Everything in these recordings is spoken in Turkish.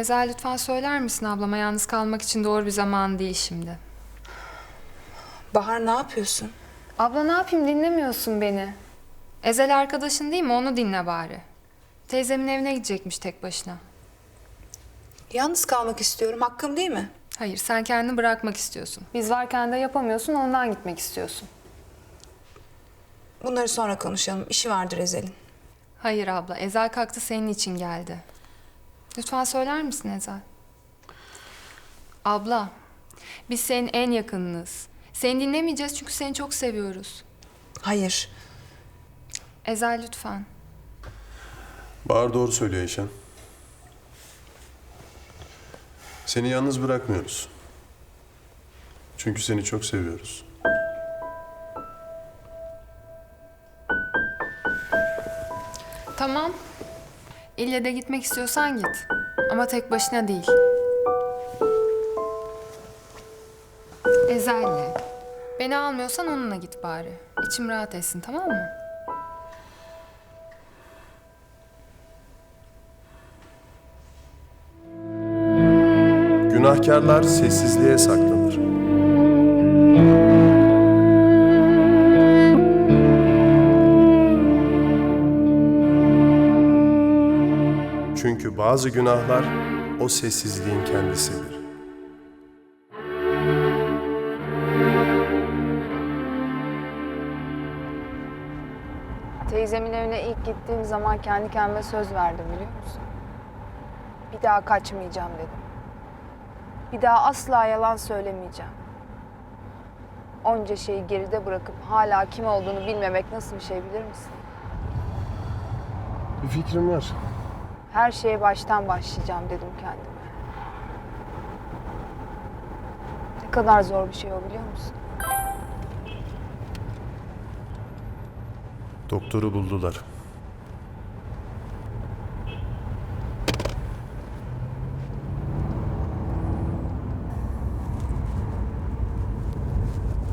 Ezel lütfen söyler misin ablama yalnız kalmak için doğru bir zaman değil şimdi. Bahar ne yapıyorsun? Abla ne yapayım dinlemiyorsun beni. Ezel arkadaşın değil mi onu dinle bari. Teyzemin evine gidecekmiş tek başına. Yalnız kalmak istiyorum. Hakkım değil mi? Hayır sen kendini bırakmak istiyorsun. Biz varken de yapamıyorsun ondan gitmek istiyorsun. Bunları sonra konuşalım. İşi vardır Ezel'in. Hayır abla Ezel kalktı senin için geldi. Lütfen söyler misin Ezel? Abla biz senin en yakınınız. Seni dinlemeyeceğiz çünkü seni çok seviyoruz. Hayır. Ezel lütfen. Bahar doğru söylüyor Eyşan. Seni yalnız bırakmıyoruz. Çünkü seni çok seviyoruz. Tamam. İlle de gitmek istiyorsan git. Ama tek başına değil. Ezel'le. Beni almıyorsan onunla git bari. İçim rahat etsin tamam mı? Günahkarlar sessizliğe saklanır. Bazı günahlar o sessizliğin kendisidir. Teyzemin evine ilk gittiğim zaman kendi kendime söz verdim biliyor musun? Bir daha kaçmayacağım dedim. Bir daha asla yalan söylemeyeceğim. Onca şeyi geride bırakıp hala kim olduğunu bilmemek nasıl bir şey bilir misin? Bir fikrim var. Her şeye baştan başlayacağım dedim kendime. Ne kadar zor bir şey o biliyor musun? Doktoru buldular.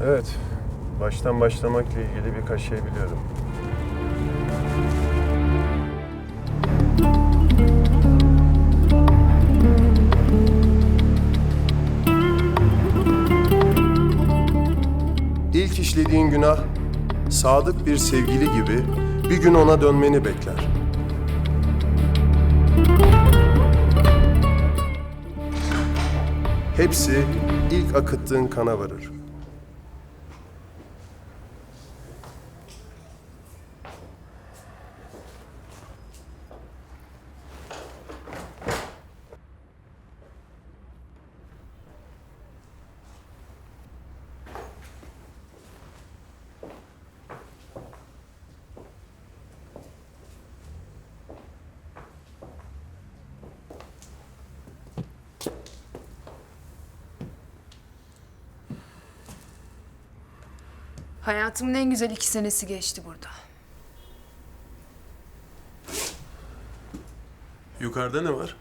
Evet, baştan başlamakla ilgili birkaç şey biliyorum. İşlediğin günah sadık bir sevgili gibi bir gün ona dönmeni bekler. Hepsi ilk akıttığın kana varır. Hayatımın en güzel iki senesi geçti burada. Yukarıda ne var?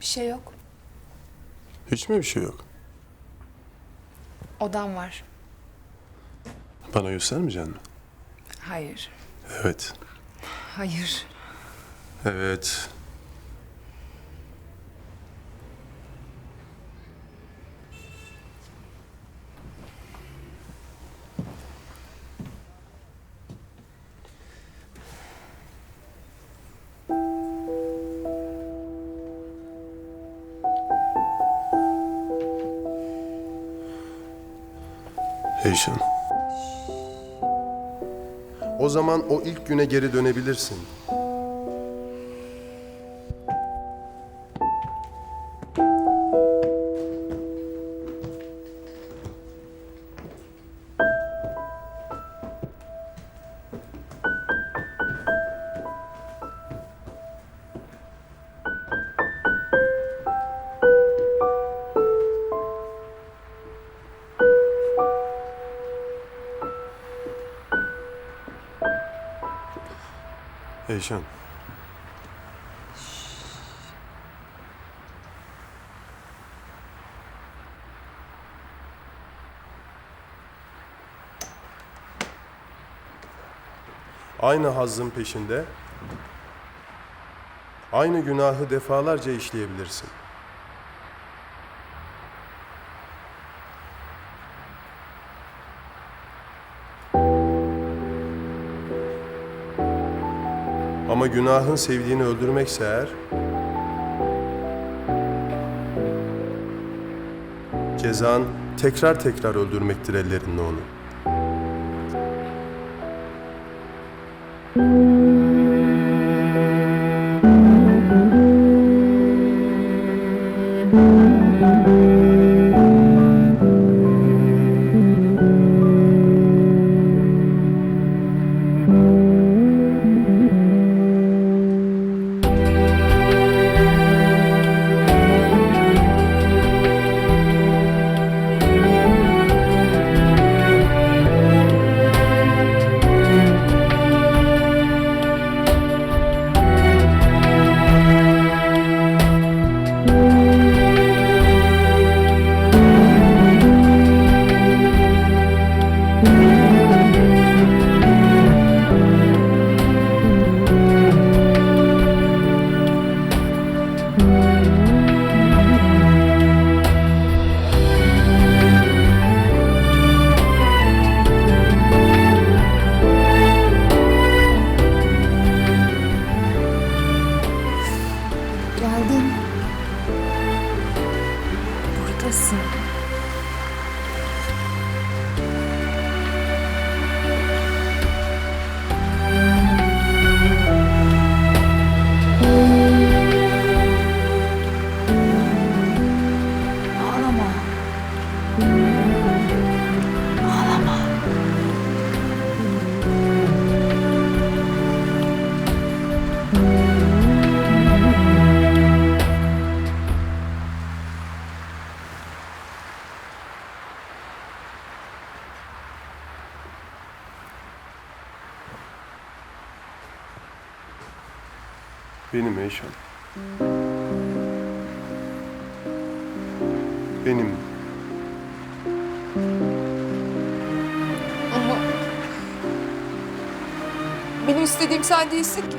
Bir şey yok. Hiç mi bir şey yok? Odam var. Bana göstermeyeceksin mi? Hayır. Evet. Hayır. Evet. Eyşan. O zaman o ilk güne geri dönebilirsin. Eyşan. Aynı hazzın peşinde Aynı günahı defalarca işleyebilirsin. Ama günahın sevdiğini öldürmekse eğer, cezan tekrar tekrar öldürmektir ellerinle onu. Benim Eyşan. Benim. Ama benim istediğim sen değilsin ki.